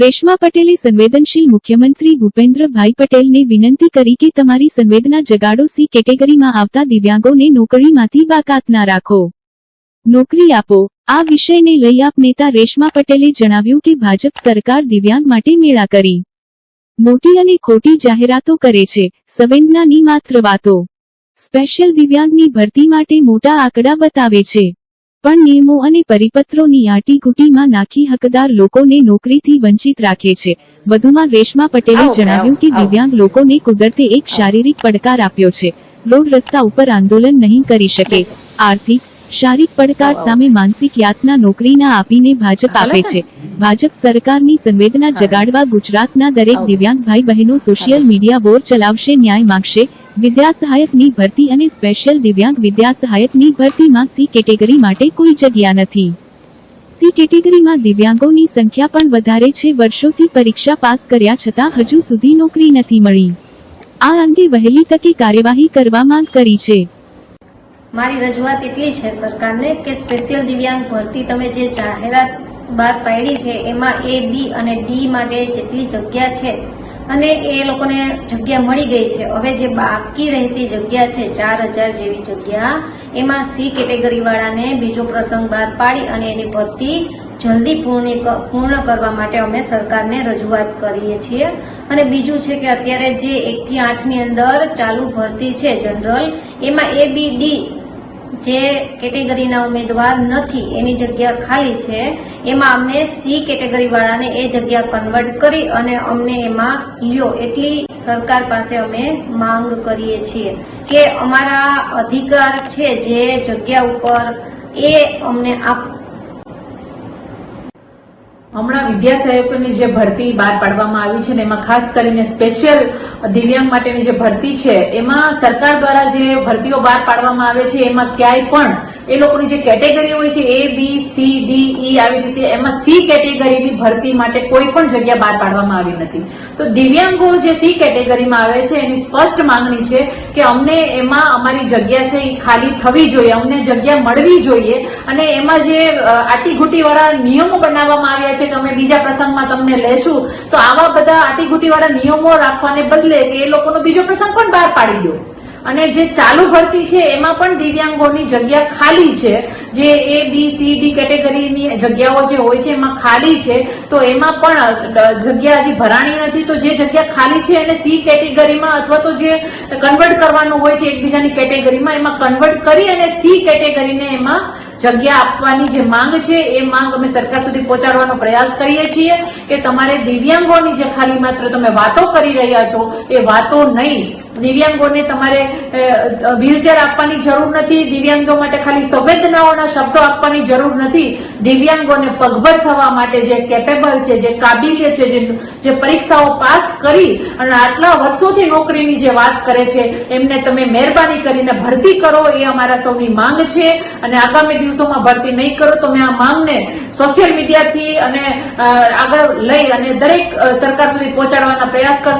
રેશમા પટેલે સંવેદનશીલ મુખ્યમંત્રી ભૂપેન્દ્રભાઈ પટેલને વિનંતી કરી કે તમારી સંવેદના જગાડો સી કેટેગરીમાં આવતા દિવ્યાંગોને નોકરીમાંથી બાકાત ના રાખો. નોકરી આપો. આ વિષયને લઈ આપ નેતા રેશમા પટેલે જણાવ્યું કે ભાજપ સરકાર દિવ્યાંગ માટે મેળા કરી. મોટી અને ખોટી જાહેરાતો કરે છે. સંવેદનાની માત્ર વાતો. સ્પેશિયલ દિવ્યાંગની ભરતી માટે મોટા આંકડા બતાવે છે. પણ નિયમો અને પરિપત્રોની આટીઘૂટીમાં નાખી હકદાર લોકોને નોકરીથી વંચિત રાખે છે. વધુમાં રેશમા પટેલે જણાવ્યું કે દિવ્યાંગ લોકોને કુદરતે એક શારીરિક પડકાર આપ્યો છે. રોડ રસ્તા ઉપર આંદોલન નહીં કરી શકે. આર્થિક શારીરિક પડકાર સામે માનસિક યાતના નોકરીના આપીને ભાજપ આપે છે. ભાજપ સરકારની સંવેદના જગાડવા ગુજરાતના દરેક દિવ્યાંગ ભાઈ બહેનો સોશિયલ મીડિયા બોર ચલાવશે ન્યાય માંગશે. વિદ્યા સહાયકની ભરતી અને સ્પેશિયલ દિવ્યાંગ વિદ્યા સહાયકની ભરતીમાં સી કેટેગરી માટે કોઈ જગ્યા નથી. સી કેટેગરીમાં દિવ્યાંગોની સંખ્યા પણ વધારે છે. વર્ષોથી પરીક્ષા પાસ કર્યા છતાં હજુ સુધી નોકરી નથી મળી. આ અંગે વહેલી તકે કાર્યવાહી કરવા માંગ કરી છે. મારી રજૂઆત એટલી છે સરકારને કે સ્પેશિયલ દિવ્યાંગ ભરતી તમે જે જાહેરાત બહાર પાડી છે, એમાં એ બી અને ડી માટે જેટલી જગ્યા છે અને એ લોકોને જગ્યા મળી ગઈ છે. હવે જે બાકી રહેતી જગ્યા છે, ચાર હજાર જેવી જગ્યા, એમાં સી કેટેગરી વાળાને બીજો પ્રસંગ બહાર પાડી અને એની ભરતી જલ્દી પૂર્ણ કરવા માટે અમે સરકારને રજૂઆત કરીએ છીએ. અને બીજું છે કે અત્યારે જે એકથી આઠની અંદર ચાલુ ભરતી છે જનરલ એમાં એ બી ડી જે કેટેગરીના ઉમેદવાર નથી, એની જગ્યા ખાલી છે, એમાં અમને સી કેટેગરી વાળાને એ જગ્યા કન્વર્ટ કરી અને અમને એમાં લ્યો, એટલી સરકાર પાસે અમે માંગ કરીએ છીએ કે અમારા અધિકાર છે જે જગ્યા ઉપર એ અમને આપ હમણાં વિદ્યા સહાયકોની જે ભરતી બહાર પાડવામાં આવી છે ને એમાં ખાસ કરીને સ્પેશિયલ દિવ્યાંગ માટેની જે ભરતી છે, એમાં સરકાર દ્વારા જે ભરતીઓ બહાર પાડવામાં આવે છે, એમાં ક્યાંય પણ એ લોકોની જે કેટેગરી હોય છે એ બી સી ડી ઈ આવી રીતે એમાં સી કેટેગરીની ભરતી માટે કોઈ પણ જગ્યા બહાર પાડવામાં આવી નથી. તો દિવ્યાંગો જે સી કેટેગરીમાં આવે છે, એની સ્પષ્ટ માંગણી છે કે અમને એમાં અમારી જગ્યા છે એ ખાલી થવી જોઈએ, અમને જગ્યા મળવી જોઈએ અને એમાં જે આટીઘૂટીવાળા નિયમો બનાવવામાં આવ્યા છે કે અમે બીજા પ્રસંગમાં તમને લેશું, તો આવા બધા આટીઘૂટીવાળા નિયમો રાખવાને બદલે કે એ લોકોનો બીજો પ્રસંગ પણ બહાર પાડી દો. અને જે ચાલુ ભરતી છે, એમાં પણ દિવ્યાંગોની જગ્યા ખાલી છે. જે એ બી સી ડી કેટેગરીની જગ્યાઓ જે હોય છે, એમાં ખાલી છે. તો એમાં પણ જગ્યા હજી ભરાણી નથી. તો જે જગ્યા ખાલી છે, એને સી કેટેગરીમાં અથવા તો જે કન્વર્ટ કરવાનું હોય છે, એકબીજાની કેટેગરીમાં, એમાં કન્વર્ટ કરી અને સી કેટેગરીને એમાં જગ્યા આપવાની જે માંગ છે, એ માંગ અમે સરકાર સુધી પહોંચાડવાનો પ્રયાસ કરીએ છીએ કે તમારે દિવ્યાંગોની જે ખાલી માત્ર તમે વાતો કરી રહ્યા છો, એ વાતો નહીં. દિવ્યાંગોને તમારે વ્હીલચેર આપવાની જરૂર નથી, દિવ્યાંગો માટે ખાલી સંવેદનાઓના શબ્દો આપવાની જરૂર નથી. દિવ્યાંગોને પગભર થવા માટે જે કેપેબલ છે, જે કાબિલિયત છે, જે પરીક્ષાઓ પાસ કરી અને આટલા વર્ષોથી નોકરીની જે વાત કરે છે, એમને તમે મહેરબાની કરીને ભરતી કરો, એ અમારા સૌની માંગ છે. અને આગામી દિવસોમાં ભરતી નહીં કરો તો આ માંગને સોશિયલ મીડિયાથી અને આગળ લઈ અને દરેક સરકાર સુધી પહોંચાડવાના પ્રયાસ કરશે.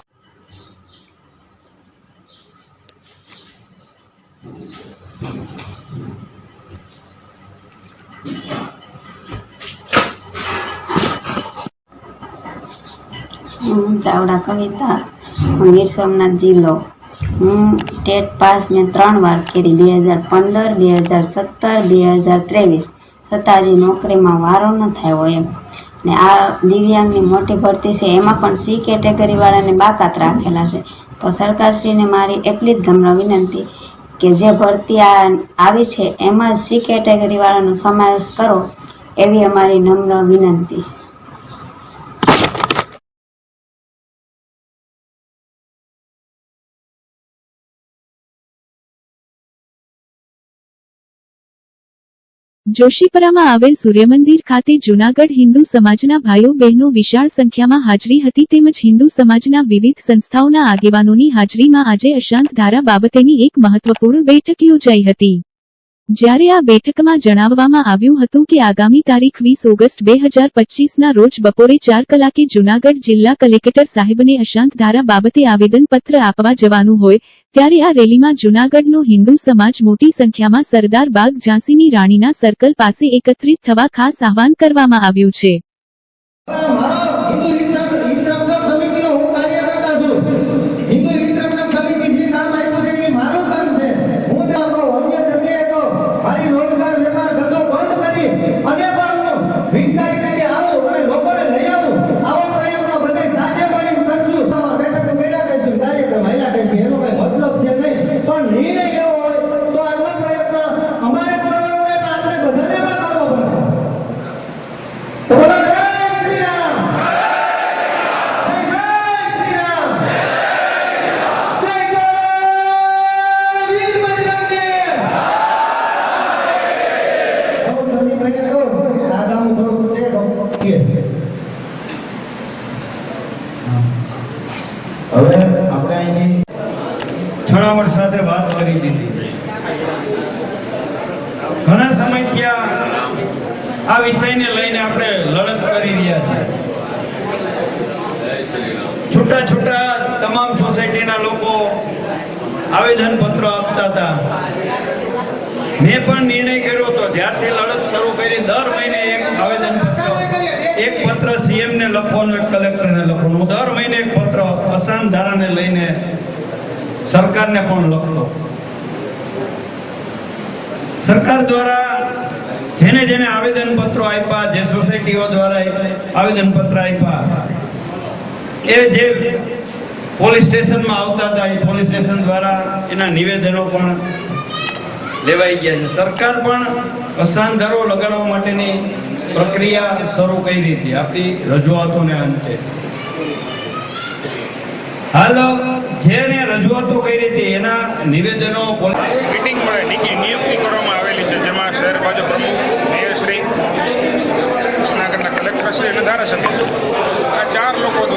હું ચાવડા કવિતા ગીર સોમનાથ જિલ્લો હું ટેટ પાસ મેં ત્રણ વાર કરી, બે હજાર પંદર, બે હજાર સત્તર, બે હજાર ત્રેવીસ. છતાં હજી નોકરીમાં વારો ન થયો એમ. ને આ દિવ્યાંગની મોટી ભરતી છે, એમાં પણ સી કેટેગરીવાળાને બાકાત રાખેલા છે. તો સરકારશ્રીને મારી એટલી જ નમ્ર વિનંતી કે જે ભરતી આવી છે, એમાં સી કેટેગરીવાળાનો સમાવેશ કરો, એવી અમારી નમ્ર વિનંતી છે. જોશીપરામાં આવેલ સૂર્યમંદિર ખાતે જૂનાગઢ હિન્દુ સમાજના ભાઈઓ બહેનો વિશાળ સંખ્યામાં હાજરી હતી તેમજ હિન્દુ સમાજના વિવિધ સંસ્થાઓના આગેવાનોની હાજરીમાં આજે અશાંત ધારા બાબતેની એક મહત્વપૂર્ણ બેઠક યોજાઈ હતી. જ્યારે આ બેઠકમાં જણાવવામાં આવ્યું હતું કે આગામી તારીખ વીસ ઓગસ્ટ બે હજાર પચીસના રોજ બપોરે ચાર કલાકે જૂનાગઢ જિલ્લા કલેક્ટર સાહેબને અશાંત ધારા બાબતે આવેદનપત્ર આપવા જવાનું હોય, ત્યારે આ રેલીમાં જૂનાગઢનો હિન્દુ સમાજ મોટી સંખ્યામાં સરદાર બાગ ઝાંસીની રાણીના સર્કલ પાસે એકત્રિત થવા ખાસ આહવાન કરવામાં આવ્યું છે મારો હિન્દુ હિત હિત રક્ષક સમિતિનો હું કાર્યકર્તા છું હિન્દુ હિત રક્ષક સમિતિ જે કામ આપ્યું છે એ મારું કામ છે હું તો આપણો અન્ય જગ્યાએ તો મારી રોજગાર વેપાર ધંધો બંધ કરી અને પણ હું વિસ્તારી રીતે આવું અને લોકોને લઈ આવું આવો પ્રયત્નો બધા સાથે મળીને કરશું બેઠક મેળા કરશું કાર્યક્રમ હૈયા કરશું એનો કઈ મતલબ છે નહીં પણ નિર્ણય એવો હોય તો આટલો પ્રયત્ન અમારે જ કરવાનો હોય પણ આપણે બધાને પણ કરવો પડશે તો બોલો જય શ્રી રામ જય જય શ્રી રામ જય જય વીર બજરંગી છણાવટ સાથે વાત કરી દીધી. ઘણા વિષયને લઈને આપણે લડત કરી રહ્યા છીએ. છૂટા છૂટા તમામ સોસાયટીના લોકો આવેદન પત્રો આપતા હતા. મેં પણ નિર્ણય કર્યો જ્યારથી લડત શરૂ કરી, દર મહિને એક આવેદન એક પત્ર સીએમ ને લખવાનું, એક કલેક્ટરને લખવાનું. દર મહિને એક પત્ર અસાન ધારાને લઈને સરકારને પણ લખતો. સરકાર દ્વારા જેને જેને આવેદન પત્રો આપ્યા, જે સોસાયટીઓ દ્વારા આવેદન પત્ર આપ્યા, એ જે પોલીસ સ્ટેશનમાં આવતા હતા, એ પોલીસ સ્ટેશન દ્વારા એના નિવેદનો પણ લેવાઈ ગયા છે. સરકાર પણ અસાનધારો લગાડવા માટેની પ્રક્રિયા શરૂ કરી હતી. આપણી રજૂઆતોને અંતે. હાલ જેને રજૂઆતો કરી હતી એના નિવેદનો મીટિંગ નિયુક્તિ કરવામાં આવેલી છે, જેમાં શહેર ભાજપ પ્રમુખ મેયરશ્રી જૂનાગઢના કલેક્ટરશ્રી અને ધારાસભ્ય.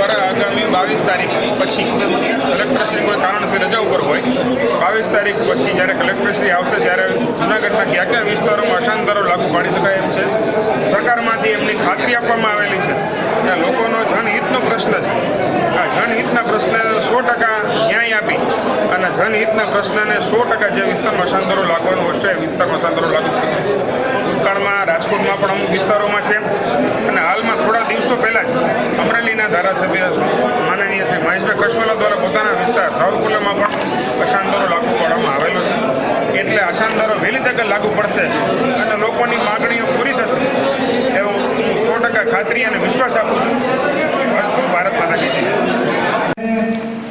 દ્વારા આગામી બાવીસ તારીખ પછી કલેક્ટરશ્રી કોઈ કારણસર રજા ઉપર હોય, બાવીસ તારીખ પછી જ્યારે કલેક્ટરશ્રી આવશે ત્યારે જૂનાગઢના કયા કયા વિસ્તારોમાં અશાંતરો લાગુ પાડી શકાય એમ છે, સરકારમાંથી એમની ખાતરી આપવામાં આવેલી છે. કે લોકોનો જનહિતનો પ્રશ્ન છે. આ જનહિતના પ્રશ્નને સો ટકા ન્યાય આપી અને જનહિતના પ્રશ્નને સો ટકા જે વિસ્તારમાં અશાંતરો લાગવાનું હશે એ વિસ્તારમાં અશાંતરો લાગુ થશે. ભૂતકાળમાં, રાજકોટમાં પણ અમુક વિસ્તારોમાં છે અને હાલમાં થોડા દિવસો પહેલાં જ અમરેલીના ધારાસભ્ય માનનીય શ્રી મહેશભાઈ કસવાલા દ્વારા પોતાના વિસ્તાર સાવરકુલામાં પણ અશાંતરો લાગુ પાડવામાં આવેલો છે. એટલે અશાંતરો વહેલી તકે લાગુ પડશે અને લોકોની માગણીઓ પૂરી થશે એવું હું સો ટકા ખાતરી અને વિશ્વાસ આપું છું. વસ્તુ ભારત માતા કી જય.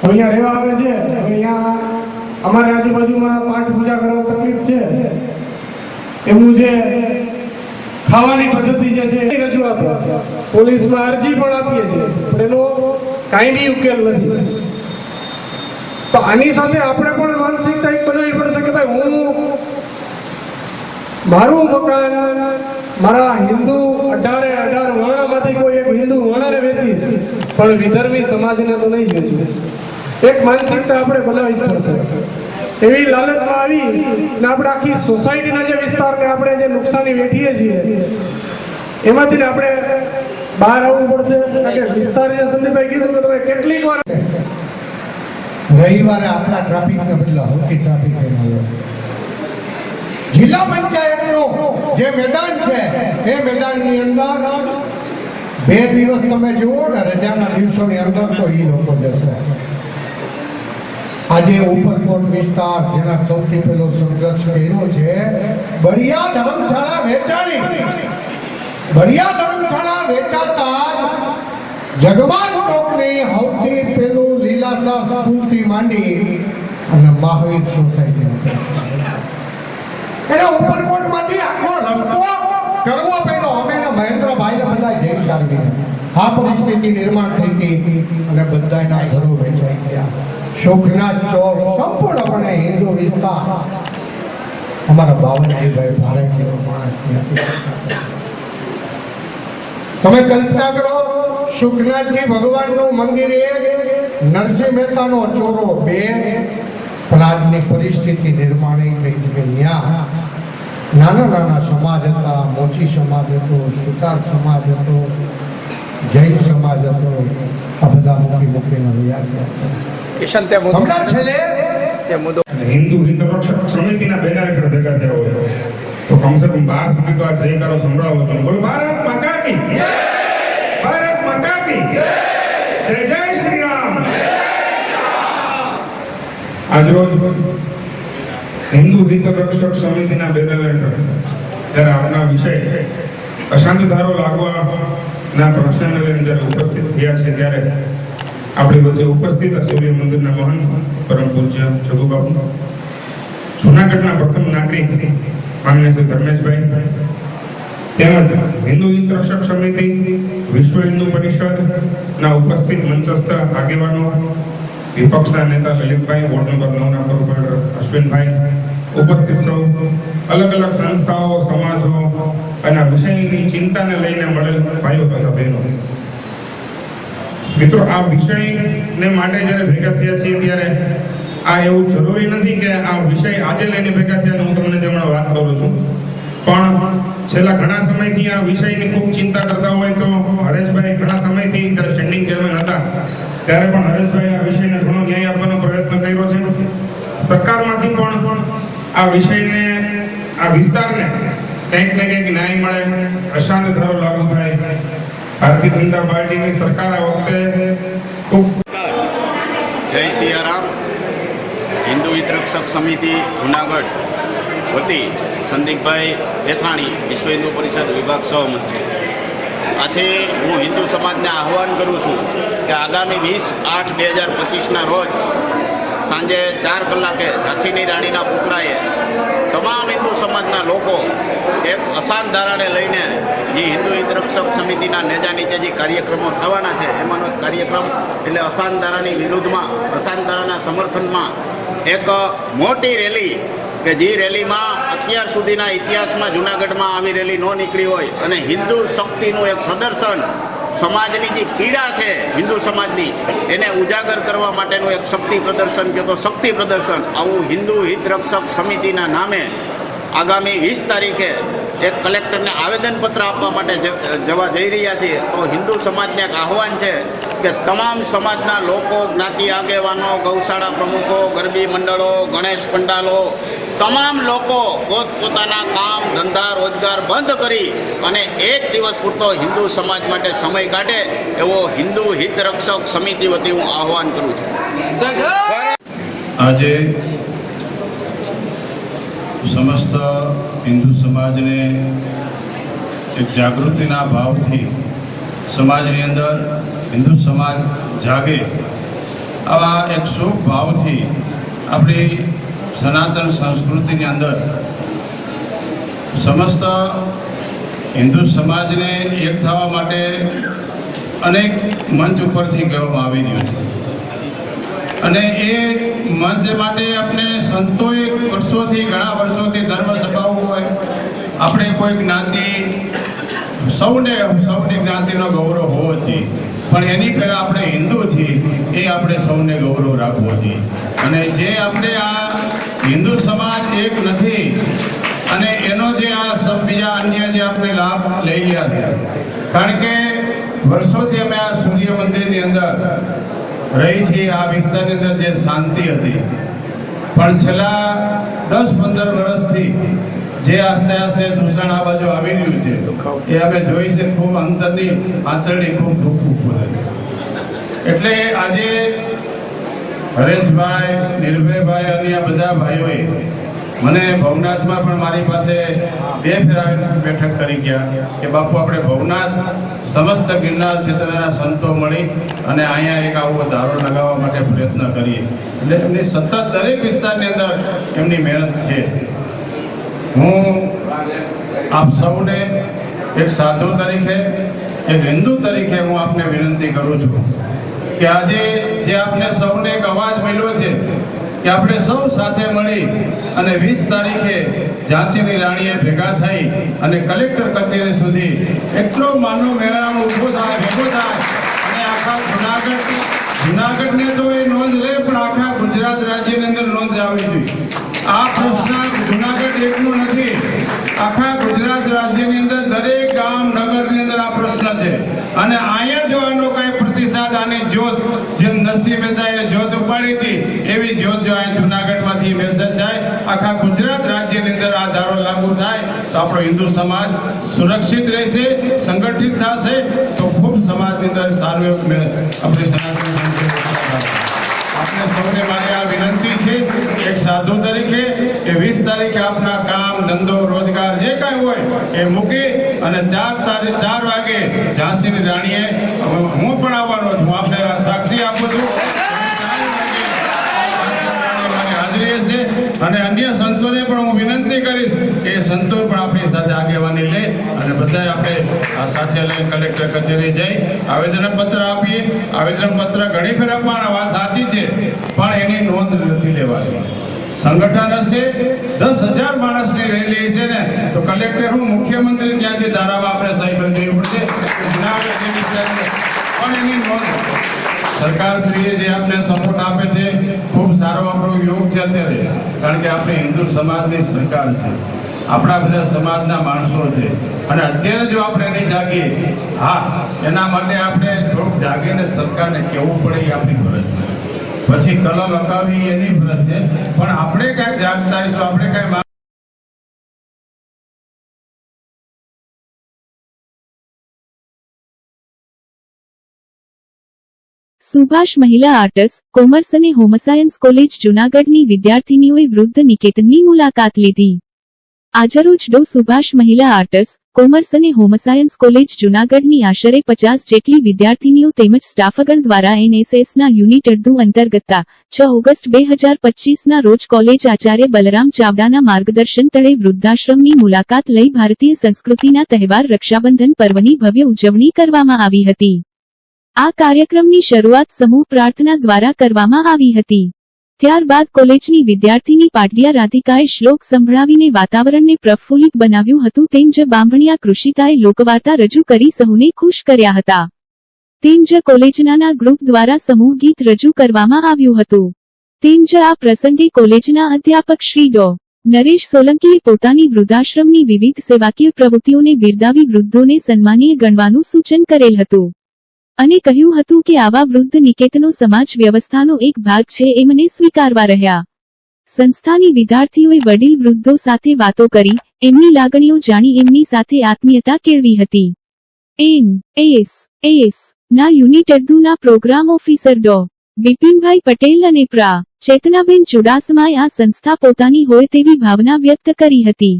અહીંયા રહેવા આવે છે. અહીંયા અમારે આજુબાજુમાં પાઠ પૂજા કરવા તકલીફ છે. એવું જે ખાવાની પદ્ધતિ જે છે, એની રજૂઆત પોલીસમાં અરજી પણ આપીએ છીએ, પણ કાંઈ બી ઉકેલ નથી. તો આની સાથે આપણે પણ માનસિકતા એક બનાવવી પડશે કે ભાઈ હું મારું મકાન, મારા હિન્દુ અઢારે અઢાર વર્ણમાંથી કોઈ એક હિન્દુ વર્ણને વેચીશ, પણ વિધર્મી સમાજને તો નહીં વેચવું એક માનસિકતા આપણે બનાવવી પડશે. એવી લાલચમાં આવી ને આપણે આખી સોસાયટીના જે વિસ્તારને આપણે જે નુકસાની વેઠીએ છીએ, એમાંથી ને આપણે બહાર આવવું પડશે. કે વિસ્તાર જે સંદીપભાઈ કીધું કે તમે કેટલીક વાર રવિવારે આપણા ટ્રાફિકને બદલે, હલકી ટ્રાફિક જિલ્લા પંચાયતનું જે મેદાન છે, એ મેદાનની અંદર બે દિવસ તમે જુઓ ને રજાના દિવસોની અંદર તો એ લોકો જશે. આજે ઉપરકોટ વિસ્તાર, જેના સૌથી પહેલો સંઘર્ષ કર્યો છે, બળિયા ધર્મશાળા વેચાણી બળિયા ધર્મશાળા વેચાતા જગવાન ચોકની સૌથી પેલું લીલાસા સ્ફૂર્તિ માંડી અને મહાવીર સોસાયટી એને ઉપરકોટમાંથી આખો રસ્તો કરવો પડ્યો. અમે મહેન્દ્રભાઈને બધા જેલ કાઢી આ પરિસ્થિતિ નિર્માણ થઈ હતી અને બધાના ઘરો વેચાઈ ગયા. સુખનાથ ચોક સંપૂર્ણપણે હિન્દુ વિસ્તાર. અમારા બાવનજીભાઈ ભારતીય માણસ તમે કલ્પના કરો સુખનાથજી ભગવાનનું મંદિર એક નરસિંહ મહેતાનો ચોરો બે, પણ આજની પરિસ્થિતિ નિર્માણ થઈ કે ત્યાં. નાના નાના સમાજ હતા, મોચી સમાજ હતો, સુતાર સમાજ હતો, જૈન સમાજ હતો. આ બધા મૂકી મૂકીને રહ્યા ગયા છે. હમણાં છેલ્લે હિન્દુ હિત રક્ષક સમિતિના બેનર હેઠળ ભેગા થયા હોય. તો કમસે કમ બાર સુધી તો આ જયકારો સંભળાવો છો બોલો ભારત માતા કી ભારત માતા કી જય! જય શ્રી રામ આજરોજ હિન્દુ હિત રક્ષક સમિતિના બેનર હેઠળ ત્યારે આપના વિષય અશાંત ધારો લાગવાના પ્રશ્નને લઈને જ્યારે ઉપસ્થિત થયા છે ત્યારે આપણી વચ્ચે ઉપસ્થિત સૂર્ય મંદિરના મહાન પરમ પૂજ્ય જગુબાબુ જુનાગઢના પ્રથમ નાગરિક માન્ય શ્રી ધર્મેશભાઈ. તેમજ હિન્દુ હિત સમિતિ, વિશ્વ હિન્દુ પરિષદ ના ઉપસ્થિત મંચસ્થ આગેવાનો, વિપક્ષના નેતા લલિતભાઈ, વોર્ડ નંબર નવના કોર્પોરેટર અશ્વિનભાઈ ઉપસ્થિત સૌ. અલગ અલગ સંસ્થાઓ, સમાજો અને વિષયની ચિંતાને લઈને મળેલ ભાઈઓ તથા બહેનો. મિત્રો, આ વિષયને માટે જ્યારે ભેગા થયા છીએ ત્યારે આ એવું જરૂરી નથી કે આ વિષય આજે લઈને ભેગા થયા હું તમને હમણાં વાત કરું છું. પણ છેલ્લા ઘણા સમયથી આ વિષયની ખૂબ ચિંતા કરતા હોય તો હરેશભાઈ ઘણા સમયથી જ્યારે સ્ટેન્ડિંગ ચેરમેન હતા, ત્યારે પણ હરેશભાઈ આ વિષયને ઘણો ન્યાય આપવાનો પ્રયત્ન કર્યો છે. સરકારમાંથી પણ આ વિષયને, આ વિસ્તારને કંઈક ને કંઈક ન્યાય મળે, અશાંત ધારો લાગુ થાય ભારતીય જનતા પાર્ટીની સરકાર આ વખતે જય સિયારામ. હિન્દુ વિતરક્ષક સમિતિ જુનાગઢ વતી સંદીપભાઈ હેથાણી વિશ્વ હિન્દુ પરિષદ વિભાગ સહમંત્રી. આથી હું હિન્દુ સમાજને આહવાન કરું છું કે આગામી વીસ આઠ બે હજાર પચીસના રોજ સાંજે ચાર કલાકે ઝાંસીની રાણીના પુતળાએ તમામ હિન્દુ સમાજના લોકો એક અશાંત ધારાને લઈને જે હિન્દુ હિત રક્ષક સમિતિના નેજા નીચે જે કાર્યક્રમો થવાના છે, એમાંનો કાર્યક્રમ એટલે અશાંત ધારાની વિરુદ્ધમાં અશાંત ધારાના સમર્થનમાં એક મોટી રેલી કે જે રેલીમાં અત્યાર સુધીના ઇતિહાસમાં જૂનાગઢમાં આવી રેલી ન નીકળી હોય અને હિન્દુ શક્તિનું એક પ્રદર્શન સમાજની જે પીડા છે, હિન્દુ સમાજની, એને ઉજાગર કરવા માટેનું એક શક્તિ પ્રદર્શન કે તો શક્તિ પ્રદર્શન આવું હિન્દુ હિત રક્ષક સમિતિના નામે આગામી વીસ તારીખે એક કલેક્ટરને આવેદનપત્ર આપવા માટે જવા જઈ રહ્યા છીએ. તો હિન્દુ સમાજને એક આહવાન છે કે તમામ સમાજના લોકો, જ્ઞાતિ, આગેવાનો, ગૌશાળા પ્રમુખો, ગરબી મંડળો, ગણેશ પંડાલો, તમામ લોકો પોતપોતાના કામ, ધંધા, રોજગાર બંધ કરી અને એક દિવસ પૂરતો હિન્દુ સમાજ માટે સમય કાઢે એવો હિન્દુ હિત રક્ષક સમિતિ વતી હું આહવાન કરું છું. આજે સમસ્ત હિન્દુ સમાજને એક જાગૃતિના ભાવથી સમાજની અંદર હિન્દુ સમાજ જાગે આવા એક શુભ ભાવથી આપણી સનાતન સંસ્કૃતિની અંદર સમસ્ત હિન્દુ સમાજને એક થવા માટે અનેક મંચ ઉપરથી કહેવામાં આવી રહ્યું છે. અને એ મંચ માટે આપણે સંતોએ વર્ષોથી, ઘણા વર્ષોથી ધર્મ સભાઓ હોય. આપણે કોઈ જ્ઞાતિ, સૌને, સૌની જ્ઞાતિનો ગૌરવ હોવો જોઈએ. પણ એની પહેલાં આપણે હિન્દુ છીએ, એ આપણે સૌને ગૌરવ રાખવો જોઈએ. અને જે આપણે આ હિન્દુ સમાજ એક નથી, અને એનો જે આ સબ બીજા અન્ય જે આપણે લાભ લઈ રહ્યા છે કારણ કે વર્ષોથી અમે આ સૂર્ય મંદિરની અંદર રહી છે આ વિસ્તારની અંદર જે શાંતિ હતી. પણ છેલ્લા દસ પંદર વર્ષથી જે આસ્તે આસ્તે દૂષણ આ બાજુ આવી રહ્યું છે, એ અમે જોઈ છે, ખૂબ અંતરની આંતરડી ખૂબ દુઃખ પડે એટલે આજે હરેશભાઈ, નિર્ભયભાઈ અને આ બધા ભાઈઓએ મને ભવનાથમાં પણ મારી પાસે બે ફેરા બેઠક કરી ગયા કે બાપુ, આપણે ભવનાથ સમસ્ત ગિરનાર ક્ષેત્રના સંતો મળી અને અહીંયા એક આવો ધારો લગાવવા માટે પ્રયત્ન કરીએ. એટલે એમની સતત દરેક વિસ્તારની અંદર એમની મહેનત છે. હું આપ સૌને એક સાધુ તરીકે, એક હિન્દુ તરીકે હું આપને વિનંતી કરું છું કે આજે જે આપને સૌને એક અવાજ મળ્યો છે કે આપણે સૌ સાથે મળી અને વીસ તારીખે ઝાંસીની રાણીએ ભેગા થઈ અને કલેક્ટર કચેરી સુધી એટલો માનવ મેળાનો ઊભો થાય, ભેગો થાય. અને આખા જુનાગઢ જુનાગઢને તો એ નોંધ લે, પણ આખા ગુજરાત રાજ્યની અંદર નોંધ આવી જોઈએ આ પ્રશ્ન જુનાગઢ એકનું નથી. આખા ગુજરાત રાજ્યની અંદર દરેક ગામ, નગરની અંદર આ પ્રશ્ન છે. અને અહીંયા જો આનો કાંઈ પ્રતિસાદ જ્યોત, જેમ નરસિંહ મહેતાએ જ્યોત ઉપાડી હતી, એવી જ્યોત જો આ જુનાગઢમાંથી મેસેજ થાય આખા ગુજરાત રાજ્યની અંદર આ ધારો લાગુ થાય, તો આપણો હિન્દુ સમાજ સુરક્ષિત રહેશે, સંગઠિત થશે, તો ખૂબ સમાજની અંદર સારું એવું મેળ આપણે સનાતન આપણે સૌને મારે આ વિનંતી છે, એક સાધુ તરીકે વીસ તારીખે આપના કામ, ધંધો, રોજગાર જે કાંઈ હોય, એ મૂકી અને ચાર તારીખ ચાર વાગે ઝાંસીની રાણીએ હું પણ આવવાનો છું, આપને સાક્ષી આપું છું. હાજરી હશે અને અન્ય સંતોને પણ હું વિનંતી કરીશ કે સંતો પણ આપણી સાથે આગેવાની લે અને બધા આપણે આ સાથે લઈને કલેક્ટર કચેરી જઈ આવેદનપત્ર આપીએ. આવેદનપત્ર ઘણી ફેર આપવાના, વાત સાચી છે, પણ એની નોંધ નથી લેવાની. સંગઠન હશે. દસ હજાર માણસની રેલી છે ને, તો કલેક્ટર હું મુખ્યમંત્રી ત્યાંથી ધારામાં આપણે સહી દેવી પડશે. પણ એની નોંધ સરકારશ્રીએ જે આપને સપોર્ટ આપે છે, ખૂબ સારો આપણો યોગ છે અત્યારે, કારણ કે આપણે હિન્દુ સમાજની સરકાર છે. આપણા બધા સમાજના માણસો છે. અને અત્યારે જો આપણે નહીં જાગીએ, હા, એના માટે આપણે થોડુંક જાગીને સરકારને કહેવું પડે એ આપણી ફરજ છે પછી કલમ અકાવી એની છે. પણ આપણે કાંઈક જાગતા આપણે કાંઈ સુભાષ મહિલા આર્ટસ, કોમર્સ અને હોમસાયન્સ કોલેજ જૂનાગઢની વિદ્યાર્થીનીઓએ વૃદ્ધ નિકેતનની મુલાકાત લીધી. આજરોજ Dr Subhash Mahila arts commerce અને હોમસાયન્સ કોલેજ જૂનાગઢની આશરે પચાસ જેટલી વિદ્યાર્થીનીઓ તેમજ સ્ટાફગણ દ્વારા એનએસએસના યુનિટ અડધું અંતર્ગતતા છ ઓગસ્ટ બે હજાર પચીસના રોજ કોલેજ આચાર્ય બલરામ ચાવડાના માર્ગદર્શન તળે વૃદ્ધાશ્રમની મુલાકાત લઈ ભારતીય સંસ્કૃતિના તહેવાર રક્ષાબંધન પર્વની ભવ્ય ઉજવણી કરવામાં આવી હતી. આ કાર્યક્રમની શરૂઆત સમૂહ પ્રાર્થના દ્વારા કરવામાં આવી હતી. ત્યારબાદ કોલેજની વિદ્યાર્થીની પાટડિયા રાધિકાએ શ્લોક સંભળાવીને વાતાવરણને પ્રફુલ્લિત બનાવ્યું હતું. તેમ જ બાંભણિયા કૃષિતાએ લોકવાર્તા રજૂ કરી સહુને ખુશ કર્યા હતા. તેમ જ કોલેજના ગ્રુપ દ્વારા સમૂહ ગીત રજૂ કરવામાં આવ્યું હતું. તેમ જ આ પ્રસંગે કોલેજના અધ્યાપક શ્રી ડો. નરેશ સોલંકીએ પોતાની વૃદ્ધાશ્રમની વિવિધ સેવાકીય પ્રવૃત્તિઓને બિરદાવી વૃદ્ધોને સન્માનીય ગણવાનું સૂચન કરેલ હતું. અને કહ્યું હતું કે આવા વૃદ્ધ નિકેતનો સમાજ વ્યવસ્થાનો એક ભાગ છે એમને સ્વીકારવા રહ્યા. સંસ્થાની વિદ્યાર્થીઓએ વડીલ વૃદ્ધો સાથે વાતો કરી, એમની લાગણીઓ જાણી એમની સાથે આત્મીયતા કેળવી હતી. એન, એસ એસ, ના યુનિટ અડધુના પ્રોગ્રામ ઓફિસર ડો. બિપિનભાઈ પટેલ અને પ્રા. ચેતનાબેન ચુડાસમાએ આ સંસ્થા પોતાની હોય તેવી ભાવના વ્યક્ત કરી હતી.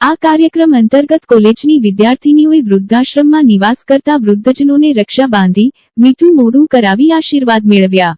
આ કાર્યક્રમ અંતર્ગત કોલેજની વિદ્યાર્થીનીઓએ વૃદ્ધાશ્રમમાં નિવાસ કરતા વૃદ્ધજનોને રક્ષા બાંધી, મીઠું મોઢું કરાવી આશીર્વાદ મેળવ્યા